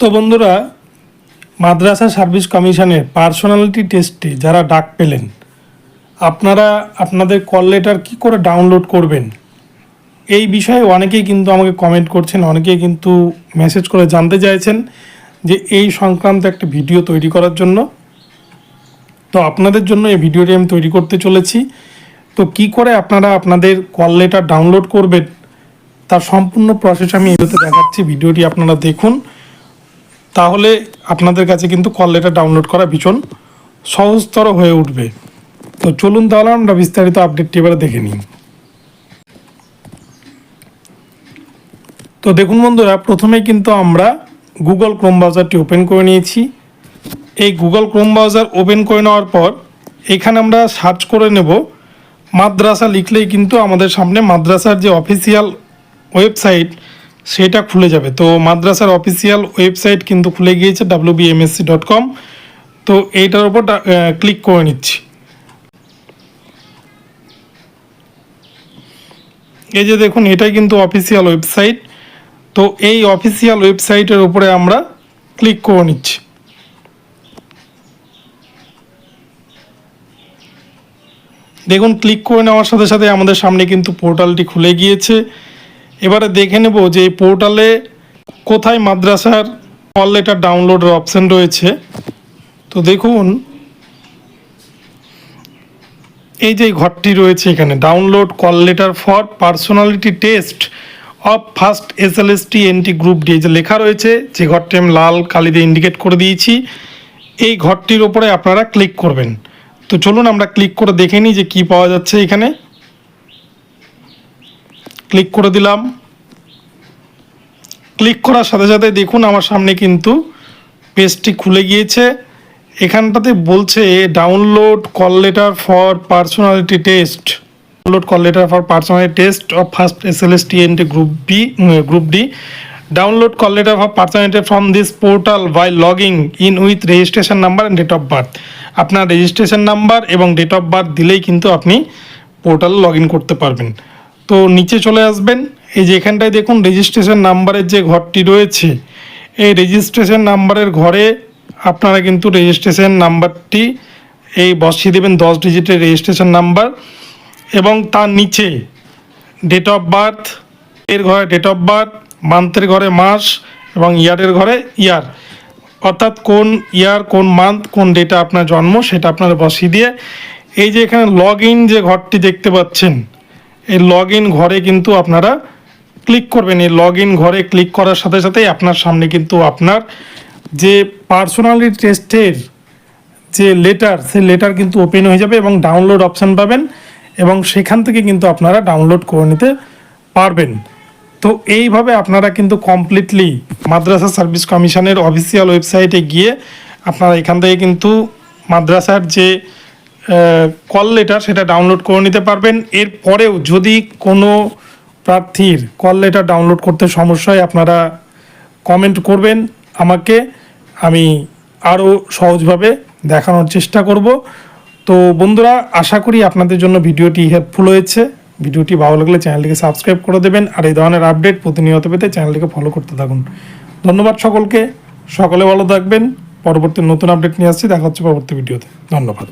তো বন্ধুরা, মাদ্রাসা সার্ভিস কমিশনের পার্সোনালিটি টেস্টে যারা ডাক পেলেন, আপনারা আপনাদের কল লেটার কী করে ডাউনলোড করবেন? এই বিষয়ে অনেকেই কিন্তু আমাকে কমেন্ট করছেন, অনেকেই কিন্তু মেসেজ করে জানতে চাইছেন যে এই সংক্রান্ত একটা ভিডিও তৈরি করার জন্য। তো আপনাদের জন্য এই ভিডিওটি আমি তৈরি করতে চলেছি। তো কি করে আপনারা আপনাদের কল লেটার ডাউনলোড করবেন, তার সম্পূর্ণ প্রসেস আমি এগুলোতে দেখাচ্ছি। ভিডিওটি আপনারা দেখুন। তাহলে আপনাদের কাছে কিন্তু কল লেটার ডাউনলোড করা ভীষণ সহজতর হয়ে উঠবে। তো চলুন তাহলে আমরা বিস্তারিত আপডেটটি এবারে দেখে নিই। তো দেখুন বন্ধুরা, প্রথমে কিন্তু আমরা গুগল ক্রোম ব্রাউজারটি ওপেন করে নিয়েছি। এই গুগল ক্রোম ব্রাউজার ওপেন করে নেওয়ার পর এখানে আমরা সার্চ করে নেব। মাদ্রাসা লিখলেই কিন্তু আমাদের সামনে মাদ্রাসার যে অফিসিয়াল ওয়েবসাইট সেটা খুলে যাবে। তো মাদ্রাসার অফিসিয়াল ওয়েবসাইট কিন্তু খুলে গিয়েছে ডাব্লিউ বিএমএসসি ডট কম তো এইটার উপর ক্লিক করে নিচ্ছি। এই যে দেখুন, এটাই কিন্তু অফিসিয়াল ওয়েবসাইট তো এই অফিসিয়াল ওয়েবসাইটের উপরে আমরা ক্লিক করে নিচ্ছি। দেখুন ক্লিক করে নেওয়ার সাথে সাথে আমাদের সামনে কিন্তু পোর্টালটি খুলে গিয়েছে। এবারে দেখে নেব যে এই পোর্টালে কোথায় মাদ্রাসার কল লেটার ডাউনলোডের অপশান রয়েছে। তো দেখুন, এই যে ঘরটি রয়েছে এখানে, download call letter for personality test of first S L S T NT group D যে লেখা রয়েছে, যে ঘরটি আমি লাল কালি দিয়ে ইন্ডিকেট করে দিয়েছি। এই ঘরটির ওপরে আপনারা ক্লিক করবেন। তো চলুন আমরা ক্লিক করে দেখে নিই যে কি পাওয়া যাচ্ছে এখানে। ক্লিক করে দিলাম। ক্লিক করার সাথে সাথে দেখুন আমার সামনে কিন্তু পেজটি খুলে গিয়েছে। এখানটাতে বলছে download call letter for personality test download call letter for personality test of first S L S T N group B group D download call letter for personality from this portal by logging in with registration number and date of birth আপনার registration number এবং date of birth দিলেই কিন্তু আপনি portal log করতে পারবেন। তো নিচে চলে আসবেন। এই যে এখানটায় দেখুন রেজিস্ট্রেশন নাম্বারের যে ঘরটি রয়েছে, এই রেজিস্ট্রেশন নাম্বারের ঘরে আপনারা কিন্তু রেজিস্ট্রেশন নাম্বারটি এই বসিয়ে দেবেন, দশ ডিজিটের রেজিস্ট্রেশন নাম্বার এবং তার নিচে ডেট অফ বার্থ এর ঘরে ডেট অফ বার্থ মান্থের ঘরে মাস এবং ইয়ারের ঘরে ইয়ার অর্থাৎ কোন ইয়ার কোন মান্থ কোন ডেটা আপনার জন্ম, সেটা আপনারা বসিয়ে দিয়ে এই যে এখানে লগ ইন যে ঘরটি দেখতে পাচ্ছেন এই লগ ইন ঘরে কিন্তু আপনারা ক্লিক করবেন। এই লগ ইন ঘরে ক্লিক করার সাথে সাথেই আপনার সামনে কিন্তু আপনার যে পার্সোনালিটি টেস্টের যে লেটার সেই লেটার কিন্তু ওপেন হয়ে যাবে এবং ডাউনলোড অপশান পাবেন এবং সেখান থেকে কিন্তু আপনারা ডাউনলোড করে নিতে পারবেন। তো এইভাবে আপনারা কিন্তু কমপ্লিটলি মাদ্রাসা সার্ভিস কমিশনের অফিসিয়াল ওয়েবসাইটে গিয়ে আপনারা এখান থেকে কিন্তু মাদ্রাসার যে কল লেটার সেটা ডাউনলোড করে নিতে পারবেন। এরপরেও যদি কোনো প্রার্থীর কল লেটার ডাউনলোড করতে সমস্যা হয়, আপনারা কমেন্ট করবেন। আমাকে আমি আরও সহজভাবে দেখানোর চেষ্টা করব। তো বন্ধুরা, আশা করি আপনাদের জন্য ভিডিওটি হেল্পফুল হয়েছে। ভিডিওটি ভালো লাগলে চ্যানেলটিকে সাবস্ক্রাইব করে দেবেন। আর এই ধরনের আপডেট প্রতিনিয়ত পেতে চ্যানেলটিকে ফলো করতে থাকুন। ধন্যবাদ সকলকে। সকলে ভালো থাকবেন। পরবর্তী নতুন আপডেট নিয়ে আসছি। দেখা হচ্ছে পরবর্তী ভিডিওতে। ধন্যবাদ।